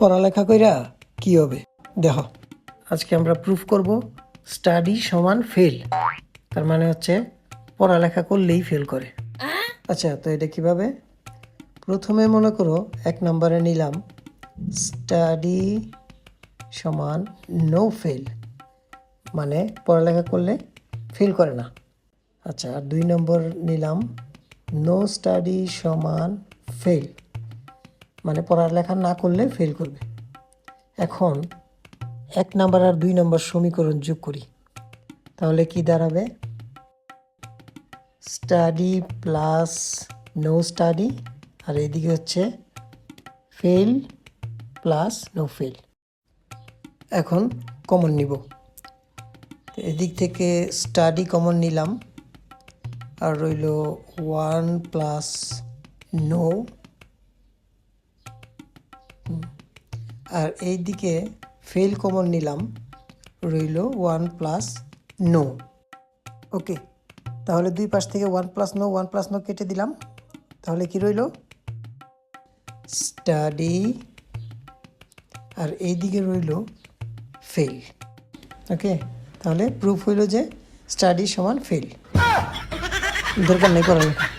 পড়ালেখা কইরা কি হবে? দেখো, আজকে আমরা প্রুফ করব স্টাডি সমান ফেল তার মানে হচ্ছে পড়ালেখা করলেই ফেল করে। আচ্ছা তো এটা কীভাবে? প্রথমে মনে করো এক নম্বরে নিলাম স্টাডি সমান নো ফেল মানে পড়ালেখা করলে ফেল করে না। আচ্ছা আর দুই নম্বর নিলাম নো স্টাডি সমান ফেল মানে পড়ালেখা না করলে ফেল করবে। এখন এক নাম্বার আর দুই নম্বর সমীকরণ যোগ করি। তাহলে কি দাঁড়াবে? স্টাডি প্লাস নো স্টাডি আর এদিকে হচ্ছে ফেল প্লাস নো ফেল এখন কমন নিব। এদিক থেকে স্টাডি কমন নিলাম। আর রইল ওয়ান প্লাস নো আর এই দিকে ফেল কমন নিলাম, রইল ওয়ান প্লাস নো ওকে তাহলে দুই পাশ থেকে one plus no one plus no কেটে দিলাম। তাহলে কি রইল? স্টাডি আর এই দিকে রইল ফেল ওকে তাহলে প্রুফ হইল যে স্টাডি সমান ফেল দরকার নেই পড়ালেখা